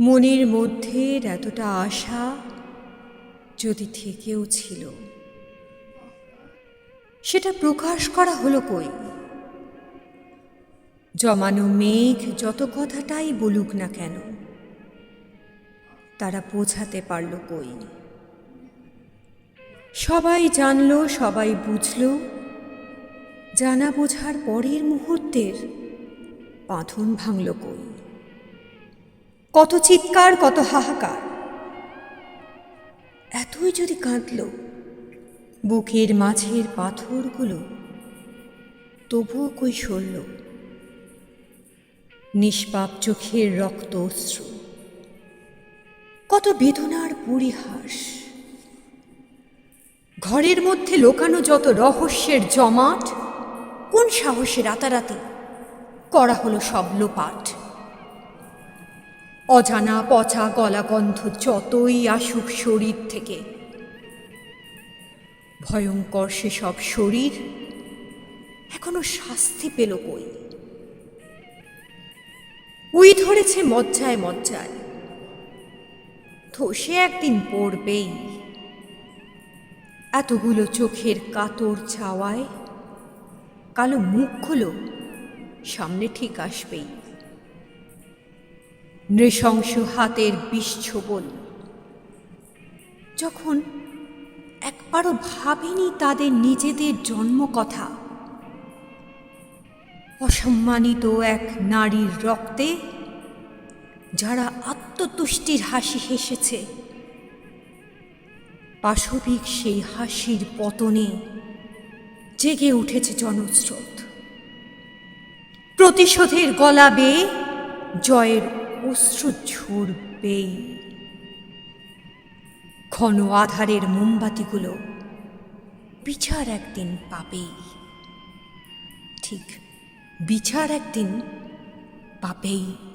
মনের মধ্যে এতটা আশা যদি থেকেও ছিল, সেটা প্রকাশ করা হলো কই? জমানো মেঘ যত কথাটাই বলুক না কেন, তারা বোঝাতে পারল কই? সবাই জানল, সবাই বুঝল, জানা বোঝার পরের মুহূর্তের বাঁধন ভাঙল কই? কত চিৎকার, কত হাহাকার। এতই যদি কাঁদল, বুকের মাঝের পাথরগুলো তবুও কই সরল। নিষ্পাপ চোখের রক্ত অশ্রু। কত বেদনার পরিহাস। ঘরের মধ্যে লোকানো যত রহস্যের জমাট, কোন সাহসে রাতারাতি করা হলো সব লোপাট। অজানা পচা গলাগন্ধ যতই আসুক শরীর থেকে। ভয়ঙ্কর সেসব শরীর এখনও শাস্তি পেল কই? উই ধরেছে মজ্জায় মজ্জায়। ধসে একদিন পড়বেই। এতগুলো চোখের কাতর ছাওয়ায় কালো মুখ মুখগুলো সামনে ঠিক আসবেই। নৃশংস হাতের বিশ্ববল যখন একবারও ভাবেনি তাদের নিজেদের জন্ম কথা অসম্মানিত এক নারীর রক্তে যারা আত্মতুষ্টির হাসি হেসেছে, পাশবিক সেই হাসির পতনে জেগে উঠেছে জনস্রোত। প্রতিশোধের গলা বেয়ে জয়ের অশ্রু ঝরবেই ঘন আধারের মোমবাতিগুলো বিচার একদিন পাবেই ঠিক বিচার একদিন পাবেই।